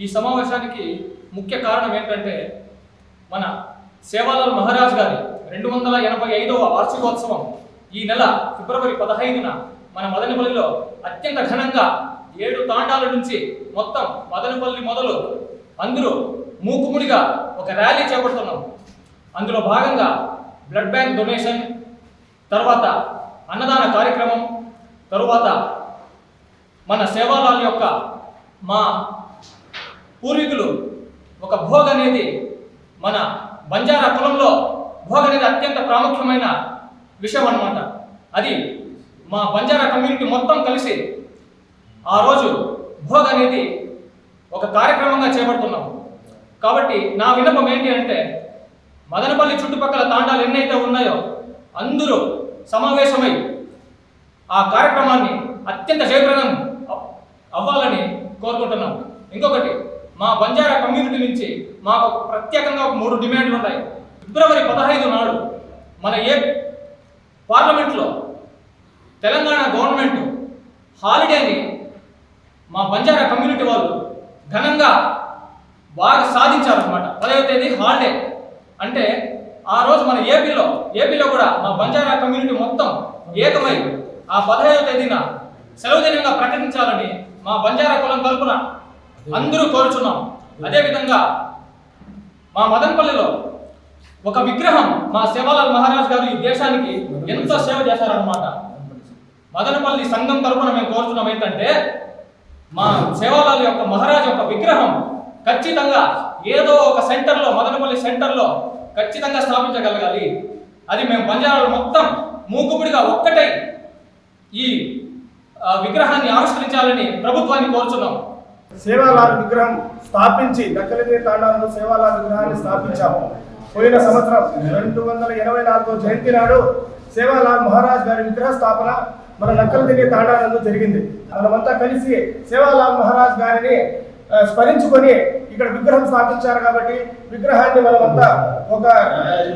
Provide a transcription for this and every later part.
ఈ సమావేశానికి ముఖ్య కారణం ఏంటంటే మన సేవాలాల్ మహారాజ్ గారి రెండు వందల ఎనభై ఐదవ వార్షికోత్సవం ఈ నెల ఫిబ్రవరి పదహైదున మన మదనపల్లిలో అత్యంత ఘనంగా ఏడు తాండాల నుంచి మొత్తం మదనపల్లి మొదలు అందరూ మూకుముడిగా ఒక ర్యాలీ చేపడుతున్నాం. అందులో భాగంగా బ్లడ్ బ్యాంక్ డొనేషన్ తర్వాత అన్నదాన కార్యక్రమం తరువాత మన సేవాలాల్ యొక్క మా పూర్వీకులు ఒక భోగ్ అనేది మన బంజారా కులంలో భోగ్ అనేది అత్యంత ప్రాముఖ్యమైన విషయం అన్నమాట. అది మా బంజారా కమ్యూనిటీ మొత్తం కలిసి ఆ రోజు భోగ్ అనేది ఒక కార్యక్రమంగా చేపడుతున్నాం. కాబట్టి నా విన్నపం ఏంటి అంటే మదనపల్లి చుట్టుపక్కల తాండాలు ఎన్నైతే ఉన్నాయో అందరూ సమావేశమై ఆ కార్యక్రమాన్ని అత్యంత జయప్రదం అవ్- అవ్వాలని కోరుకుంటున్నాం. ఇంకొకటి మా బంజారా కమ్యూనిటీ నుంచి మాకు ఒక ప్రత్యేకంగా ఒక మూడు డిమాండ్లు ఉన్నాయి ఫిబ్రవరి పదహైదు నాడు మన ఏ పార్లమెంట్లో తెలంగాణ గవర్నమెంట్ హాలిడేని మా బంజారా కమ్యూనిటీ వాళ్ళు ఘనంగా బాగా సాధించారనమాట పదవ తేదీ హాలిడే. అంటే ఆ రోజు మన ఏపీలో ఏపీలో కూడా మా బంజారా కమ్యూనిటీ మొత్తం ఏకమై ఆ పదహైదవ తేదీన సెలవు దినంగా ప్రకటించాలని మా బంజారా కులం తరపున అందరూ కోరుచున్నాం అదేవిధంగా మా మదనపల్లిలో ఒక విగ్రహం మా సేవాలాల్ మహారాజ్ గారు ఈ దేశానికి ఎంతో సేవ చేశారన్నమాట. మదనపల్లి సంఘం తరపున మేము కోరుతున్నాం ఏంటంటే మా సేవాలాల్ యొక్క మహారాజ్ యొక్క విగ్రహం ఖచ్చితంగా ఏదో ఒక సెంటర్లో మదనపల్లి సెంటర్లో ఖచ్చితంగా స్థాపించగలగాలి. అది మేము బంజారాలు మొత్తం మూకుపుడిగా ఒక్కటై ఈ విగ్రహాన్ని ఆవిష్కరించాలని ప్రభుత్వాన్ని కోరుచున్నాం. సేవాలాల్ విగ్రహం స్థాపించి దక్కలగిరి తాండాలలో సేవాలాల్ విగ్రహాన్ని స్థాపించాము. పోయిన సంవత్సరం రెండు వందల ఇరవై నాలుగో జయంతి నాడు సేవాలాల్ మహారాజ్ గారి విగ్రహ స్థాపన మన నక్కలదిగి తాండాలలో జరిగింది. మనమంతా కలిసి సేవాలాల్ మహారాజ్ గారిని స్మరించుకొని ఇక్కడ విగ్రహం స్థాపించారు కాబట్టి విగ్రహాన్ని మనమంతా ఒక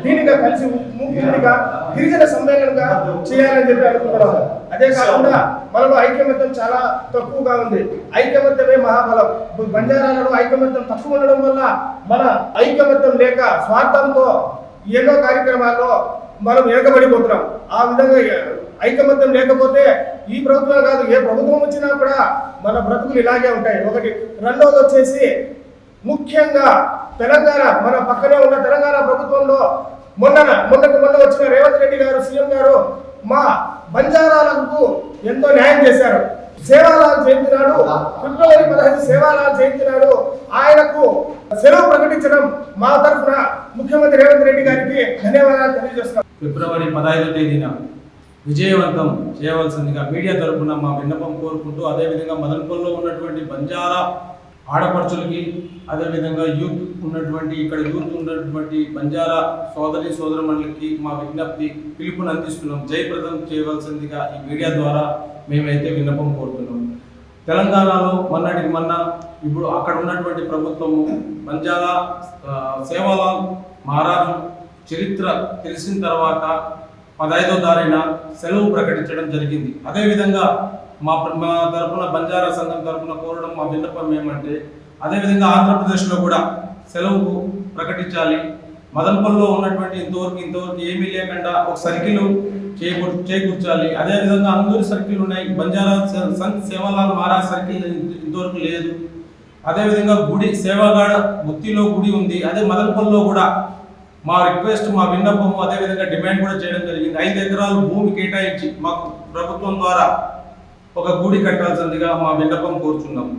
దీనిగా కలిసి మూకుడిగా గిరిజన సమ్మేళనంగా చేయాలని చెప్పి అనుకుంటున్నాము. అదే కాకుండా మనలో ఐక్యమత్యం చాలా తక్కువగా ఉంది. ఐకమత్యమే మహాబలం. బంజారాలలో ఐకమత్యం తక్కువ ఉండడం వల్ల మన ఐకమత్యం లేక స్వార్థంతో ఎన్నో కార్యక్రమాల్లో మనం వెనకబడిపోతున్నాం ఆ విధంగా ఐకమత్యం లేకపోతే ఈ ప్రభుత్వం కాదు ఏ ప్రభుత్వం వచ్చినా కూడా మన బ్రతుకులు ఇలాగే ఉంటాయి. ఒకటి రెండవది వచ్చేసి ముఖ్యంగా తెలంగాణ మన పక్కనే ఉన్న తెలంగాణ ప్రభుత్వంలో మొన్న మొన్నకు మొన్న వచ్చిన రేవంత్ రెడ్డి గారు సీఎం గారు మా బంజారాలకు ఎంతో న్యాయం చేశారు. సేవాలాల్ జయంతి నాడు ఫిబ్రవరి పదహైదు సేవాలాల్ జయంతి నాడు ఆయనకు సెలవు ప్రకటించడం మా తరఫున ముఖ్యమంత్రి రేవంత్ రెడ్డి గారికి ధన్యవాదాలు తెలియజేస్తున్నాం. ఫిబ్రవరి పదహైదు తేదీన విజయవంతం చేయవలసిందిగా మీడియా తరపున మా విన్నపం కోరుకుంటూ అదేవిధంగా మదనపల్లిలో ఉన్నటువంటి బంజారా ఆడపడుచులకి అదేవిధంగా యూత్ ఉన్నటువంటి ఇక్కడ యూత్ ఉన్నటువంటి బంజారా సోదరి సోదరమణులకి మా విజ్ఞప్తి పిలుపుని అందిస్తున్నాం. జయప్రదం చేయవలసిందిగా ఈ మీడియా ద్వారా మేమైతే విన్నపం కోరుతున్నాం. తెలంగాణలో మొన్నటికి మొన్న ఇప్పుడు అక్కడ ఉన్నటువంటి ప్రభుత్వము బంజారా సేవలాల్ మహారాజు చరిత్ర తెలిసిన తర్వాత పదహైదో తారీఖున సెలవు ప్రకటించడం జరిగింది. అదేవిధంగా మా మా తరపున బంజారా సంఘం తరఫున కోరడం మా విన్నపం ఏమంటే అదేవిధంగా ఆంధ్రప్రదేశ్లో కూడా సెలవు ప్రకటించాలి. మదనపల్లిలో ఉన్నటువంటి ఇంతవరకు ఇంతవరకు ఏమీ లేకుండా ఒక సర్కిల్ చేకూర్ చేకూర్చాలి. అదేవిధంగా అందరి సర్కిల్ ఉన్నాయి. బంజారా సంత్ సంఘ్ సేవాలాల్ మారా సర్కిల్ ఇంతవరకు లేదు. అదేవిధంగా గుడి సేవాగాడ గుత్తిలో గుడి ఉంది. అదే మదనపల్లిలో కూడా మా రిక్వెస్ట్ మా విన్నపము అదేవిధంగా డిమాండ్ కూడా చేయడం జరిగింది. ఐదు ఎకరాలు భూమి కేటాయించి మాకు ప్రభుత్వం ద్వారా ఒక గుడి కట్టాల్సిందిగా మా విన్నపం కోరుచున్నాము.